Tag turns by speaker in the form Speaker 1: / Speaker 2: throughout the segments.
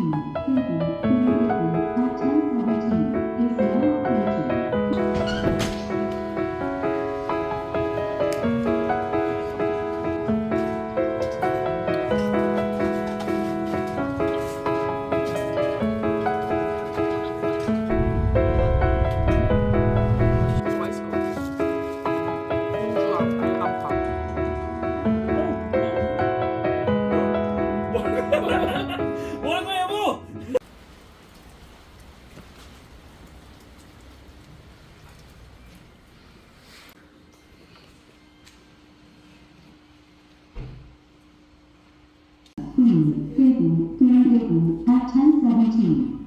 Speaker 1: 맛있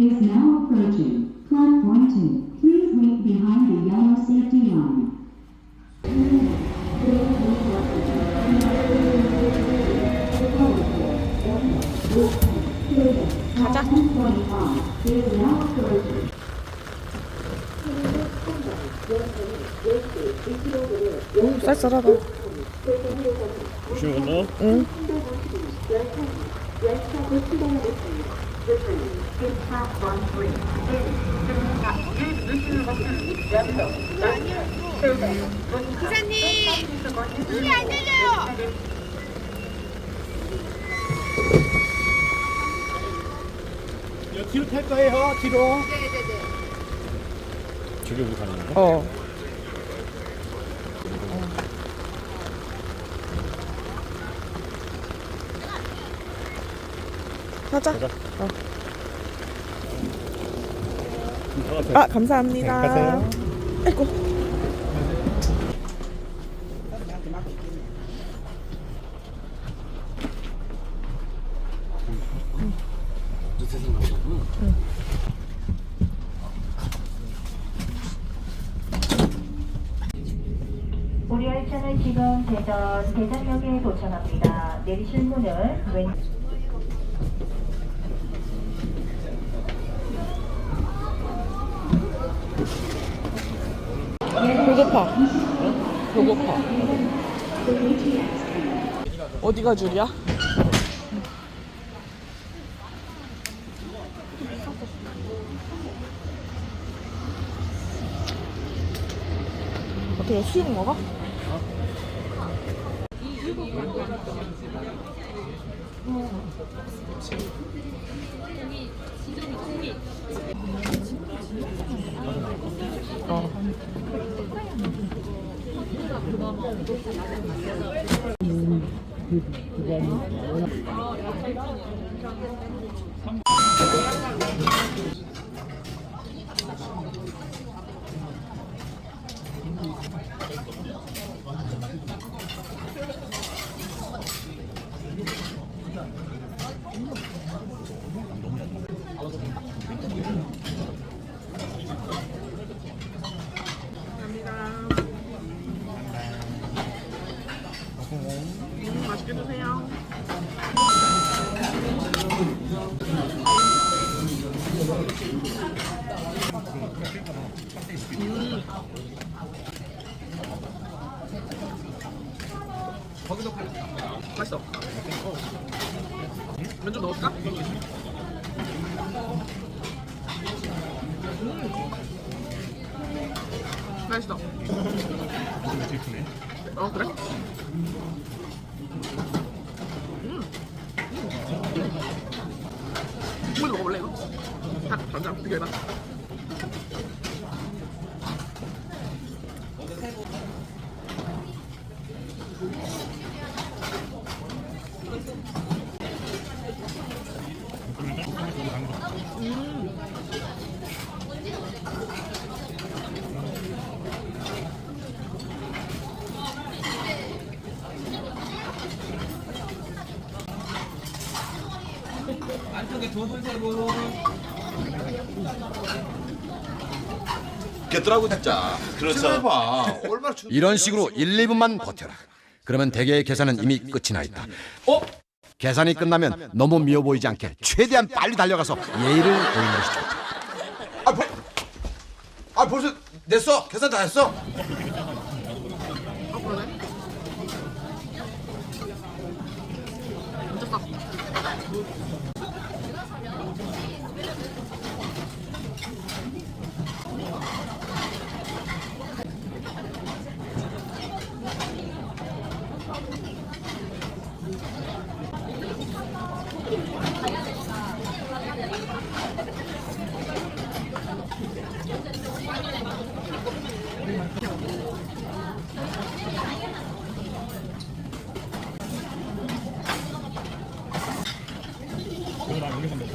Speaker 2: is now approaching. Platform 2. Please wait behind the yellow safety line.
Speaker 1: 가자.
Speaker 2: 1045 is now approaching.
Speaker 1: 오, 쌀쌀하다.
Speaker 3: 조심히 건너.
Speaker 1: 응.
Speaker 3: 뒤로 탈 거예요. 뒤로. 저기 우리 가는 건가?
Speaker 1: 어. 가자.
Speaker 3: 가자.
Speaker 1: 어.
Speaker 3: 들어가세요.
Speaker 1: 아, 감사합니다.
Speaker 3: 네, 가세요.
Speaker 1: 아이고.
Speaker 4: 우리 열차는 지금 대전 대전역에 도착합니다. 내리실 문은 왼.
Speaker 1: 배고파. 배고파. 어디가 줄이야? 어떻게 수육 먹어? 어. 맛있게 드세요. 맛있어. 면좀 넣을까? 음. 맛있어. 어 그래? 국물 먹어볼래 이거? 다 간장 어떻게
Speaker 5: 겠더라고 진짜. 그렇죠. 얼마나.
Speaker 6: 이런 식으로 1, 2분만 버텨라. 그러면 대개의 계산은 이미 끝이 나 있다.
Speaker 5: 어?
Speaker 6: 계산이 끝나면 너무 미워 보이지 않게 최대한 빨리 달려가서 예의를 보이는 것이 좋다.
Speaker 5: 아, 벌... 아 벌써 냈어. 계산 다 했어.
Speaker 3: 여기 나 여기 선배.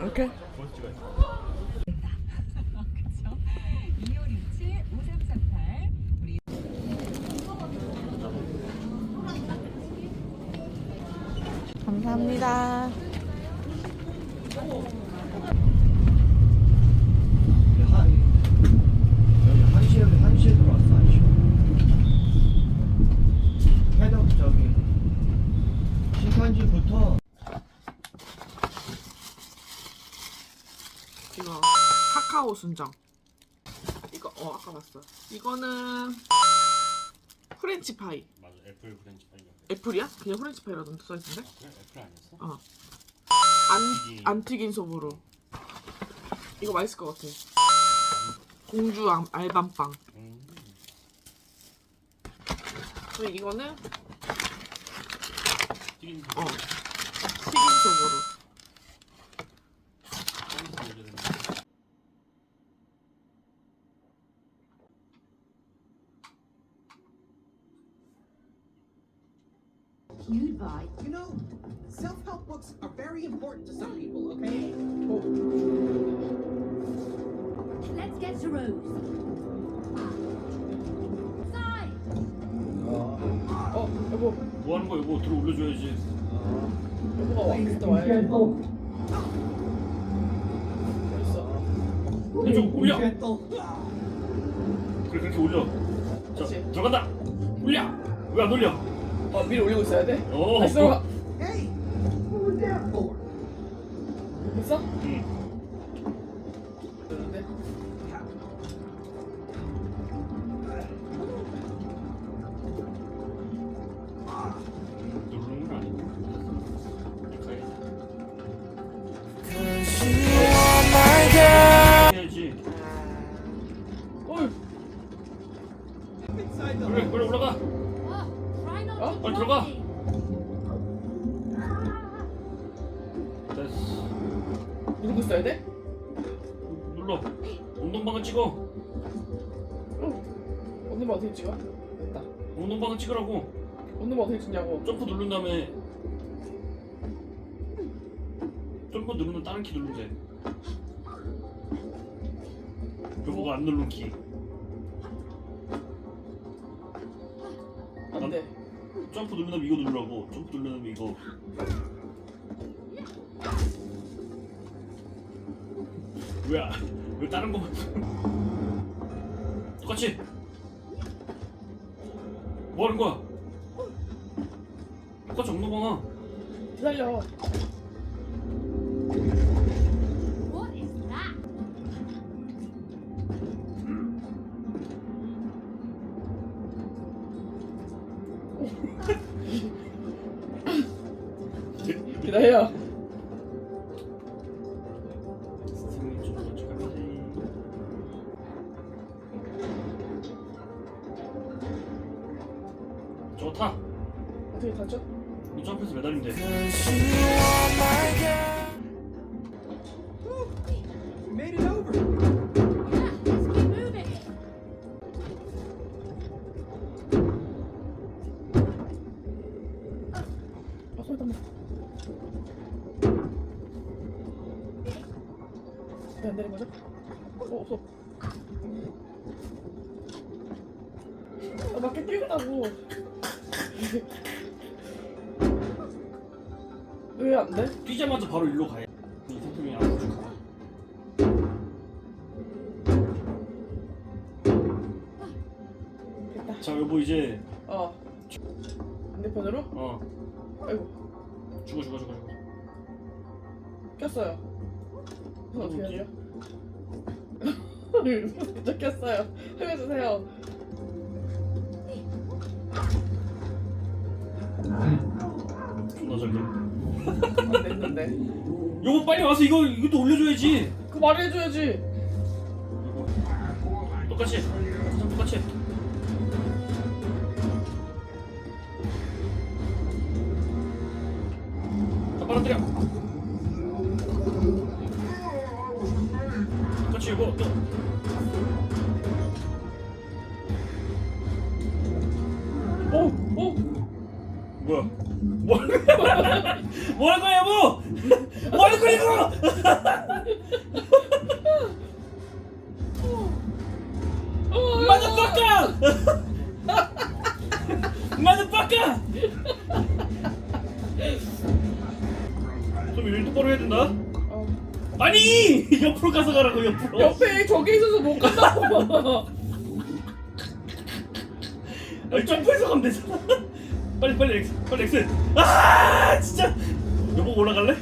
Speaker 1: 이렇게?
Speaker 7: 그쵸? 2567 5338 우리
Speaker 1: 감사합니다. 이거 카카오 순정. 이거 어 아까 봤어. 이거는 프렌치 파이.
Speaker 3: 애플 프렌치 파이가.
Speaker 1: 애플이야? 그냥 프렌치 파이라던데 써 있는데?
Speaker 3: 그래 애플 아니었어?
Speaker 1: 어. 안, 안 튀긴 소보로. 이거 맛있을 것 같아. 공주 알- 알밤빵.
Speaker 3: 음.
Speaker 1: 그리고 이거는
Speaker 3: 튀긴
Speaker 1: 어 튀긴 소보로.
Speaker 8: You buy. You know, self-help books are very important to some people, okay?
Speaker 2: Let's get to Rose. Side!
Speaker 1: 어 여보
Speaker 3: 뭐 하는 거야 이거 들어 올려줘야지.
Speaker 1: 여보가 와 와야 있어.
Speaker 3: 해줘 올려.
Speaker 9: 또
Speaker 3: 그래 그렇게 올려. 자. 들어간다. 올려. 왜 안 올려?
Speaker 1: 어 미리 올리고 있어야 돼.
Speaker 3: 어.
Speaker 1: 다시 들어가.
Speaker 8: Hey, what was that for?
Speaker 1: 됐어?
Speaker 3: 응.
Speaker 1: 되는데.
Speaker 3: 누르는 건 아니고. 해야지.
Speaker 1: 어이
Speaker 8: Inside the
Speaker 3: 그래 그래 올라가. 빨리 들어가. 됐어.
Speaker 1: 누르고 있어야 돼?
Speaker 3: 눌러. 운동방을 찍어.
Speaker 1: 언니 뭐 어떻게 찍어? 됐다.
Speaker 3: 운동방을 찍으라고.
Speaker 1: 언니 뭐 어떻게 찍냐고.
Speaker 3: 점프 누른 다음에 점프 누르면 다른 키 누르면 돼. 그거가 안 누른 키. 점프 다음에 이거 누르라고. 점프 다음에 이거. 왜야? 왜 다른 거만? 똑같이. 뭐 하는 거야? 똑같이 엉덩방아.
Speaker 1: 기다려. 기다려.
Speaker 3: 타.
Speaker 1: 어떻게 타죠?
Speaker 3: 이 점프해서 매달리면 돼.
Speaker 1: 안 되는 거죠? 어 없어. 아 맞게 뛰었다고. 왜 안 돼?
Speaker 3: 뛰자마자 바로 일로 가야. 이 상품이 앞으로 쭉 가봐.
Speaker 1: 됐다.
Speaker 3: 자 여보 이제
Speaker 1: 어. 반대편으로?
Speaker 3: 어
Speaker 1: 아이고
Speaker 3: 죽어 죽어 죽어 죽어.
Speaker 1: 꼈어요. 그래서 어떻게
Speaker 3: 뭐
Speaker 1: 진짜 꼈어요. 해주세요.
Speaker 3: 잘 돼.
Speaker 1: 안 됐는데.
Speaker 3: 요거 빨리 와서 이거 이것도 올려줘야지.
Speaker 1: 그 말을 해줘야지.
Speaker 3: 똑같이 똑같이. 다 빨아들여. 이 이거 또.
Speaker 1: 어, 어.
Speaker 3: 뭐야? 뭐 하는 거야? 뭐 하는 거야, 아니! 옆으로 가서 가라고, 옆으로.
Speaker 1: 옆에 저기 있어서 못 간다고.
Speaker 3: 아니, 점프해서 가면 되잖아. 빨리, 빨리, 엑스, 빨리, 엑스. 아, 진짜! 여보 올라갈래?